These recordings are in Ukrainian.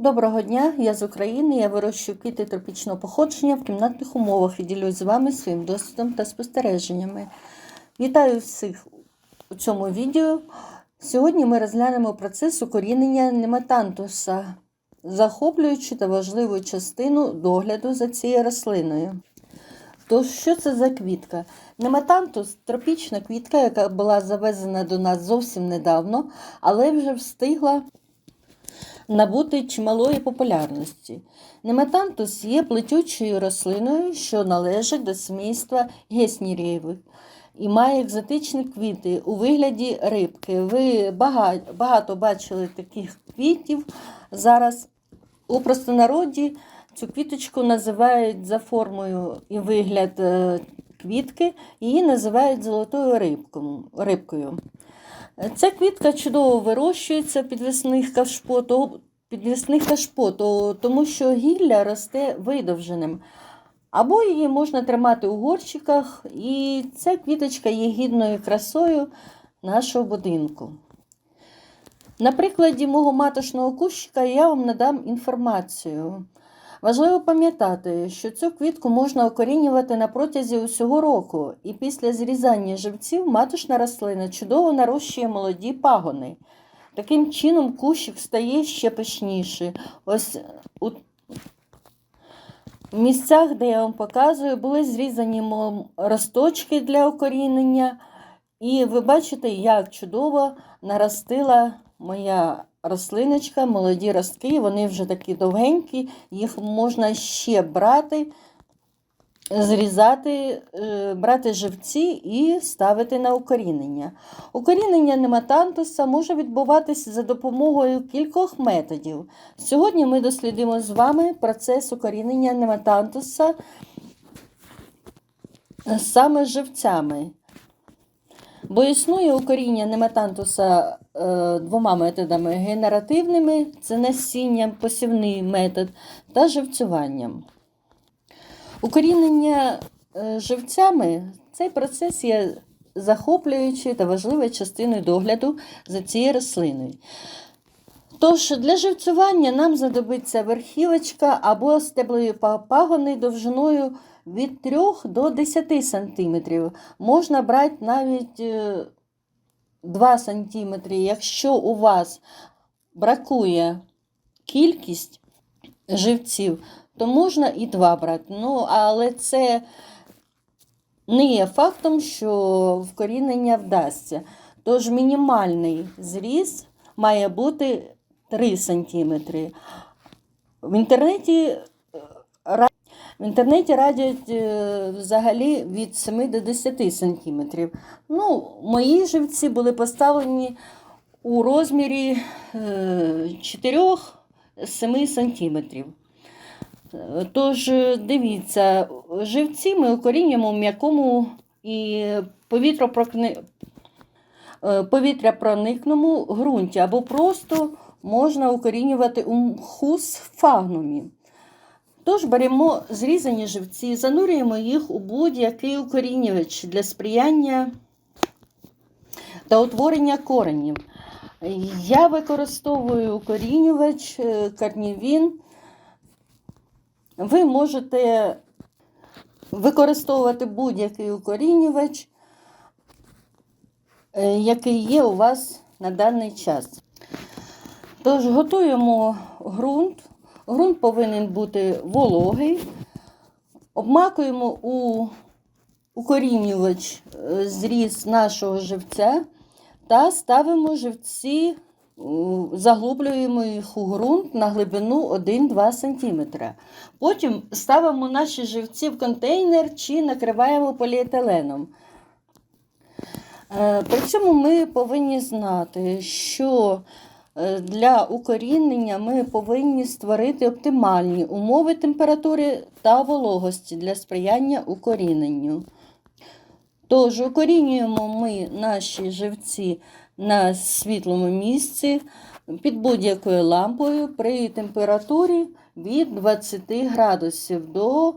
Доброго дня, я з України. Я вирощую квіти тропічного походження в кімнатних умовах і ділюсь з вами своїм досвідом та спостереженнями. Вітаю всіх у цьому відео. Сьогодні ми розглянемо процес укорінення нематантуса, захоплюючу та важливу частину догляду за цією рослиною. То що це за квітка? Нематантус тропічна квітка, яка була завезена до нас зовсім недавно, але вже встигла набути чималої популярності. Нематантус є плетючою рослиною, що належить до сімейства геснірєвих і має екзотичні квіти у вигляді рибки. Ви багато бачили таких квітів зараз. У простонароді цю квіточку називають за формою і вигляд е, квітки, її називають золотою рибкою. Ця квітка чудово вирощується підвісних кашпоту, підвісних кашпоту, тому що гілля росте видовженим. Або її можна тримати у горщиках, і ця квіточка є гідною красою нашого будинку. На прикладі мого маточного кущика я вам надам інформацію. Важливо пам'ятати, що цю квітку можна окорінювати на протязі усього року, і після зрізання живців маточна рослина чудово нарощує молоді пагони. Таким чином кущик стає ще пишніший. Ось у місцях, де я вам показую, були зрізані росточки для окорінення. І ви бачите, як чудово наростила моя рослиночка, молоді ростки, вони вже такі довгенькі, їх можна ще брати, зрізати, е, брати живці і ставити на укорінення. Укорінення нематантуса може відбуватися за допомогою кількох методів. Сьогодні ми дослідимо з вами процес укорінення нематантуса саме живцями. Бо існує укоріння нематантуса е, двома методами: генеративними це насінням, посівний метод та живцюванням. Укорінення е, живцями цей процес є захоплюючою та важливою частиною догляду за цією рослиною. Тож для живцювання нам знадобиться верхівочка або стеблові пагони довжиною від 3 до 10 см. Можна брати навіть е, 2 см, якщо у вас бракує кількість живців, то можна і 2 брати. Ну, але це не є фактом, що вкорінення вдасться. Тож мінімальний зріз має бути 3 см. В інтернеті, е, в інтернеті радять е, взагалі від 7 до 10 см. Ну, мої живці були поставлені у розмірі 4-7 см. Тож, е, дивіться, живці ми укорінюємо в м'якому і повітропрокни... е, повітряпроникному ґрунті, або просто можна укорінювати у мху з фагнумі. Тож беремо зрізані живці, занурюємо їх у будь-який укорінювач для сприяння та утворення коренів. Я використовую укорінювач е, Карнівін. Ви можете використовувати будь-який укорінювач, е, який є у вас на даний час. Тож готуємо ґрунт. Ґрунт повинен бути вологий. Обмакуємо у укорінювач е, зріз нашого живця та ставимо живці, заглублюємо їх у ґрунт на глибину 1-2 см. Потім ставимо наші живці в контейнер чи накриваємо поліетиленом. Е, При цьому ми повинні знати, що е, для укорінення ми повинні створити оптимальні умови температури та вологості для сприяння укоріненню. Тож укорінюємо ми наші живці на світлому місці під будь-якою лампою при температурі від 20 градусів до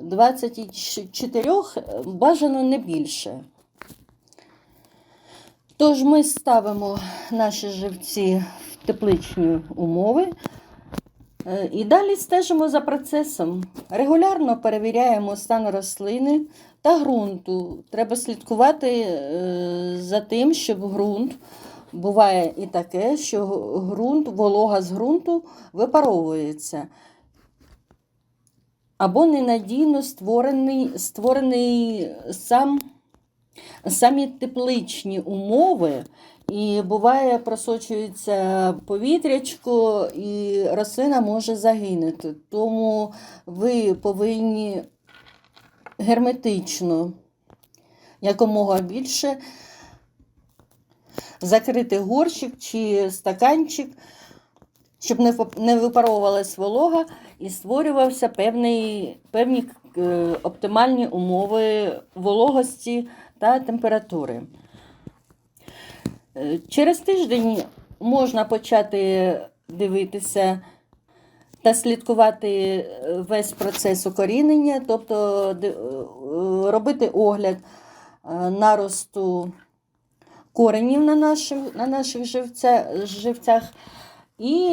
24, бажано не більше. Тож ми ставимо наші живці в тепличні умови Е, І далі стежимо за процесом. Регулярно перевіряємо стан рослини та ґрунту. Треба слідкувати е, за тим, щоб ґрунт буває і таке, що ґрунт, волога з ґрунту випаровується. Або ненадійно створений, створений сам, самі тепличні умови, і буває, просочується повітрячко, і рослина може загинути. Тому ви повинні герметично якомога більше закрити горщик чи стаканчик, щоб не випаровувалась волога і створювався певний, певні е, оптимальні умови вологості та температури. Е, Через тиждень можна почати дивитися та слідкувати е, весь процес укорінення, тобто е, робити огляд наросту коренів на наших, на наших живця, живцях, і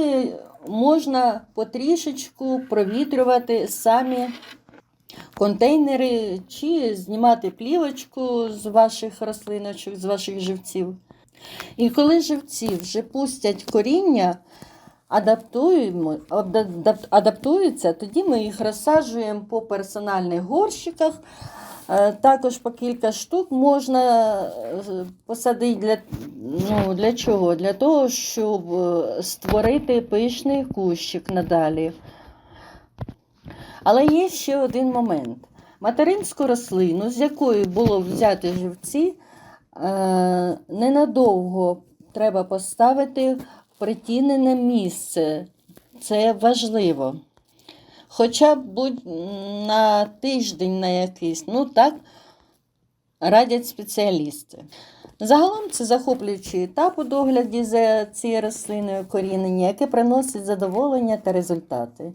можна потрішечку провітрювати самі контейнери чи знімати плівочку з ваших рослиночок, з ваших живців. І коли живці вже пустять коріння, адаптуються, тоді ми їх розсаджуємо по персональних горщиках. Е, Також по кілька штук можна е, посадити для, ну, для чого? Для того, щоб е, створити пишний кущик надалі. Але є ще один момент. Материнську рослину, з якої було взяти живці, е, ненадовго треба поставити в притінене місце. Це важливо. Хоча б будь на тиждень на якийсь, ну так радять спеціалісти. Загалом це захоплюючий етап у догляді за цією рослиною корінення, яке приносить задоволення та результати.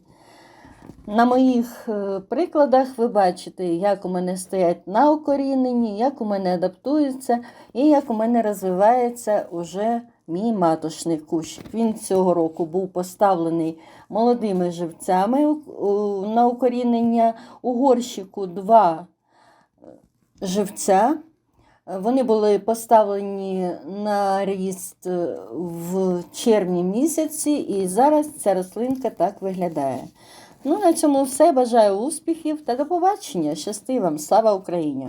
На моїх е, прикладах ви бачите, як у мене стоять на укоріненні, як у мене адаптуються і як у мене розвивається уже мій маточний кущик. Він цього року був поставлений молодими живцями на укорінення. У горщику два е, живця. Вони були поставлені на ріст е, в червні місяці, і зараз ця рослинка так виглядає. Ну, на цьому все. Бажаю успіхів та до побачення. Щасти вам! Слава Україні!